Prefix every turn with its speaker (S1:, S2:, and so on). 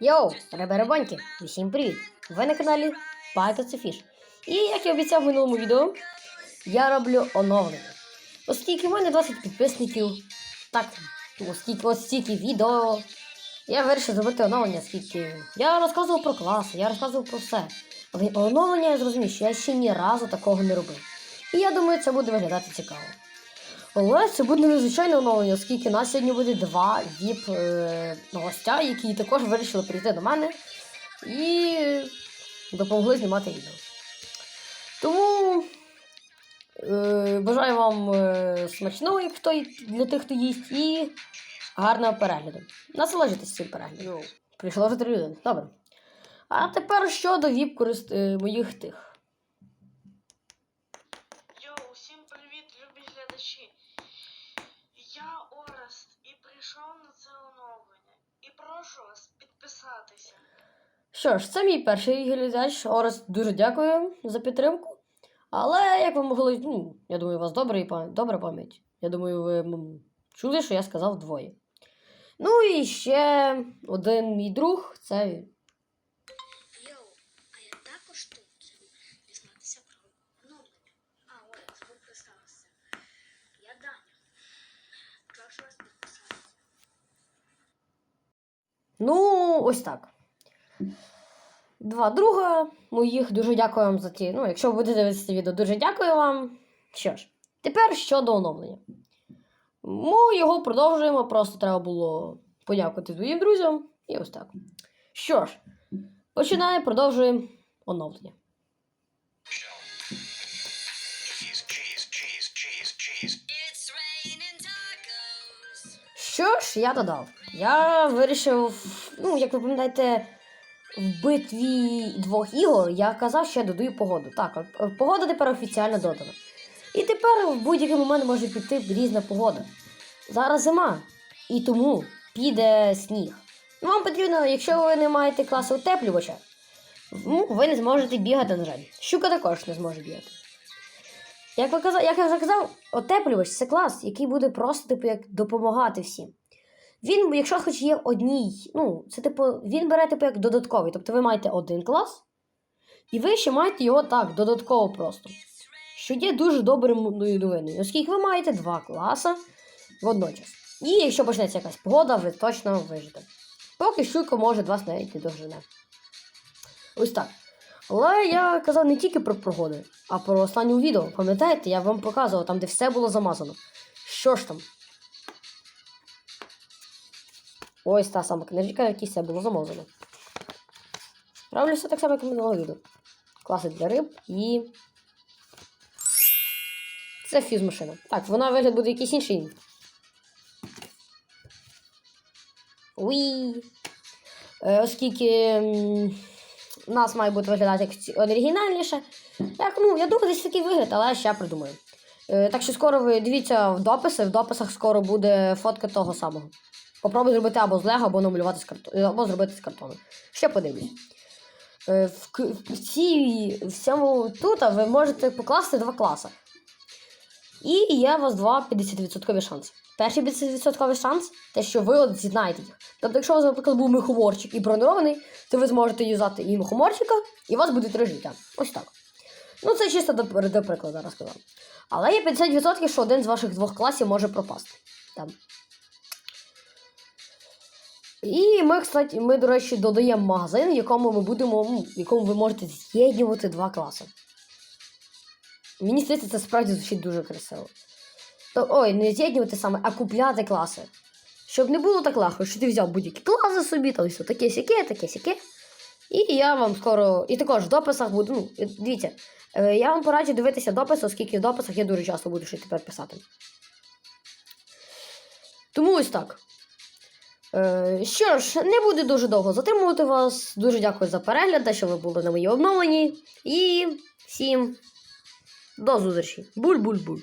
S1: Йоу, реберебоньки, усім привіт! Ви на каналі Fish. І як я обіцяв в минулому відео, я роблю оновлення. Оскільки в мене 20 підписників, так, оскільки ось стільки відео, я вирішив зробити оновлення, оскільки я розказував про класи, я розказував про все. Але оновлення я зрозумів, що я ще ні разу такого не робив. І я думаю, це буде виглядати цікаво. Але це буде незвичайне оновлення, оскільки у нас сьогодні буде два віп е, гостя, які також вирішили прийти до мене і допомогли знімати відео. Тому е, бажаю вам е, смачного, як хто для тих, хто їсть, і гарного перегляду. Насолоджуйтесь цим переглядом. Прийшло вже три людини. Добре. А тепер щодо віп корист моїх тих.
S2: Йоу, всім привіт, любі глядачі. Орест і прийшов на це оновлення. І прошу вас підписатися.
S1: Що ж, це мій перший глядач. Орес, дуже дякую за підтримку. Але як ви могли, ну, я думаю, у вас добра, пам'ять, добра пам'ять. Я думаю, ви чули, що я сказав двоє. Ну і ще один мій друг це він.
S3: Йоу, а я також тут дізнатися про оновлення. А, ой, забув представитися. Я Даня. Прошу вас підписатися.
S1: Ну, ось так. Два друга моїх дуже дякую вам за ті. Ну, якщо ви будете дивитися це відео, дуже дякую вам. Що ж, тепер щодо оновлення. Ми його продовжуємо, просто треба було подякувати твоїм друзям. І ось так. Що ж, починаємо, продовжуємо оновлення. Що ж, я додав. Я вирішив, ну, як ви пам'ятаєте, в битві двох ігор я казав, що я додаю погоду. Так, е, погода тепер офіційно додана. І тепер в будь-який момент може піти різна погода. Зараз зима, і тому піде сніг. Ну, вам потрібно, якщо ви не маєте класу утеплювача, ну, ви не зможете бігати, на жаль. Щука також не зможе бігати. Як, ви казав, як я вже казав, отеплювач це клас, який буде просто типу, як допомагати всім. Він, якщо хоч є одній, ну, це типу, він бере типу як додатковий. Тобто ви маєте один клас, і ви ще маєте його так, додатково просто. Що є дуже добрим новиною, оскільки ви маєте два класа водночас. І якщо почнеться якась погода, ви точно вижите. Поки щука може вас навіть не дожене. Ось так. Але я казав не тільки про погоди, а про останнє відео. Пам'ятаєте, я вам показував там, де все було замазано. Що ж там? Ось та сама книжка, в якій все було замазано. Роблю все так само, як минулого відео. Класи для риб і. Це фіз-машина. Так, вона вигляд буде якийсь інший. Уі. Е, оскільки у нас має бути виглядати як оригінальніше. Як, ну, я думаю, десь такий вигляд, але ще придумаю. Е, так що скоро ви дивіться в дописи, в дописах скоро буде фотка того самого. Попробуй зробити або з лего, або намалювати з картону, або зробити з картону. Ще подивлюсь. Е, в, в, в, цій, в цьому тут ви можете покласти два класи. І є у вас два 50% шанси. Перший 50% шанс те, що ви от з'єднаєте їх. Тобто, якщо у вас, наприклад, був мухоморчик і бронирований, то ви зможете юзати і мухоморчика, і у вас буде три життя. Ось так. Ну, це чисто до, до прикладу розказав. Але є 50%, що один з ваших двох класів може пропасти. Там. І ми, кстати, ми, до речі, додаємо магазин, в якому ми будемо, в якому ви можете з'єднувати два класи. Мені здається, це справді звучить дуже красиво. То, ой, не з'єднувати саме, а купляти класи. Щоб не було так легко, що ти взяв будь-які класи собі, там все таке сяке, таке сяке. І я вам скоро. І також в дописах буду. Ну, дивіться, е, я вам пораджу дивитися дописи, оскільки в дописах я дуже часто буду щось тепер писати. Тому ось так. Е, що ж, не буде дуже довго затримувати вас. Дуже дякую за перегляд, що ви були на моїй обновленні. І всім до зустрічі. Буль-буль-буль.